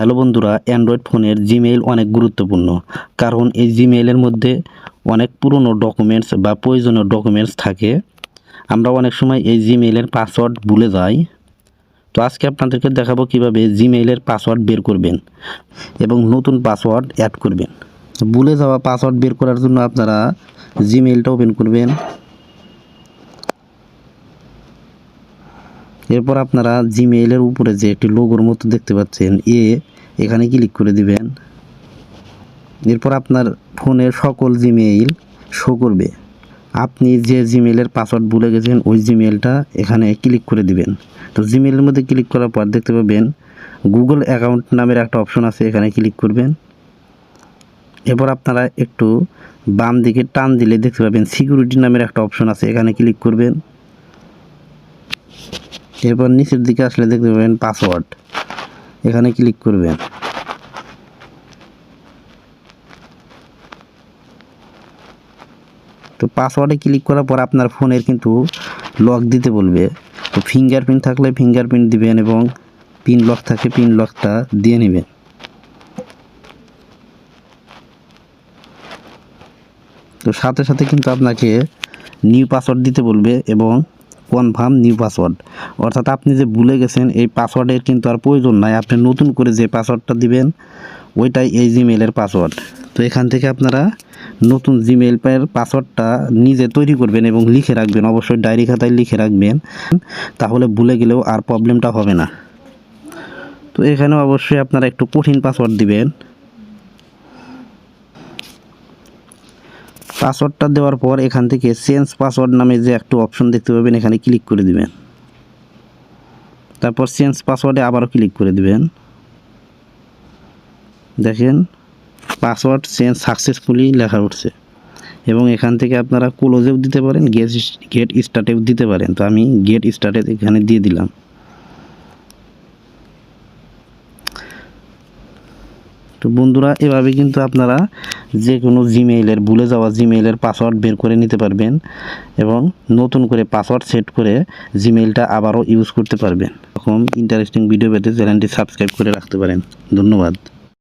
Hello বন্ধুরা Android ফোনের Gmail অনেক গুরুত্বপূর্ণ, কারণ এই জিমেইলের মধ্যে অনেক পুরনো ডকুমেন্টস বা প্রয়োজনীয় ডকুমেন্টস থাকে। আমরা অনেক সময় এই জিমেইলের পাসওয়ার্ড ভুলে যাই। তো আজকে আপনাদেরকে দেখাবো কীভাবে জিমেইলের পাসওয়ার্ড বের করবেন এবং নতুন পাসওয়ার্ড অ্যাড করবেন। ভুলে যাওয়া পাসওয়ার্ড বের করার জন্য আপনারা জিমেইলটা ওপেন করবেন। এরপর আপনারা জিমেইলের উপরে যে একটি লোগোর মতো দেখতে পাচ্ছেন, এ এখানে ক্লিক করে দিবেন। এরপর আপনার ফোনের সকল জিমেইল শো করবে। আপনি যে জিমেইলের পাসওয়ার্ড ভুলে গেছেন, ওই জিমেইলটা এখানে ক্লিক করে দিবেন। তো জিমেইলের মধ্যে ক্লিক করার পর দেখতে পাবেন গুগল অ্যাকাউন্ট নামের একটা অপশন আছে, এখানে ক্লিক করবেন। এরপর আপনারা একটু বাম দিকে টান দিলে দেখতে পাবেন সিকিউরিটি নামের একটা অপশন আছে, এখানে ক্লিক করবেন। এরপর নিচের দিকে আসলে দেখতে পাবেন পাসওয়ার্ড এখানে ক্লিক করবেন। তো পাসওয়ার্ডে ক্লিক করার পর আপনার ফোনের কিন্তু লক দিতে বলবে। তো ফিঙ্গারপ্রিন্ট থাকলে ফিঙ্গারপ্রিন্ট দিবেন এবং পিন লক থাকে পিন লকটা দিয়ে নেবেন। তো সাথে সাথে কিন্তু আপনাকে নিউ পাসওয়ার্ড দিতে বলবে এবং কনফার্ম নিউ পাসওয়ার্ড। অর্থাৎ আপনি যে ভুলে গেছেন, এই পাসওয়ার্ডের কিন্তু আর প্রয়োজন নাই। আপনি নতুন করে যে পাসওয়ার্ডটা দিবেন, ওইটাই এই জিমেলের পাসওয়ার্ড। তো এখান থেকে আপনারা নতুন জিমেল পাসওয়ার্ডটা নিজে তৈরি করবেন এবং লিখে রাখবেন। অবশ্যই ডায়েরি খাতায় লিখে রাখবেন। তাহলে ভুলে গেলেও আর প্রবলেমটা হবে না। তো এখানে অবশ্যই আপনারা একটু কঠিন পাসওয়ার্ড দিবেন। পাসওয়ার্ডটা দেওয়ার পর এখান থেকে চেঞ্জ পাসওয়ার্ড নামে যে একটা অপশন দেখতে পাবেন, এখানে ক্লিক করে দিবেন। তারপর চেঞ্জ পাসওয়ার্ডে আবারও ক্লিক করে দিবেন। দেখেন পাসওয়ার্ড চেঞ্জ সাকসেসফুলি লেখা উঠছে। এবং এখান থেকে আপনারা ক্লোজেও দিতে পারেন গেট গেট স্টার্টেও দিতে পারেন। তো আমি গেট স্টার্টে এখানে দিয়ে দিলাম। তো বন্ধুরা, এভাবে কিন্তু আপনারা যে কোনো জিমেইলের ভুলে যাওয়া জিমেইলের পাসওয়ার্ড বের করে নিতে পারবেন এবং নতুন করে পাসওয়ার্ড সেট করে জিমেইলটা আবারও ইউজ করতে পারবেন। এরকম ইন্টারেস্টিং ভিডিও পেতে চ্যানেলটি সাবস্ক্রাইব করে রাখতে পারেন। ধন্যবাদ।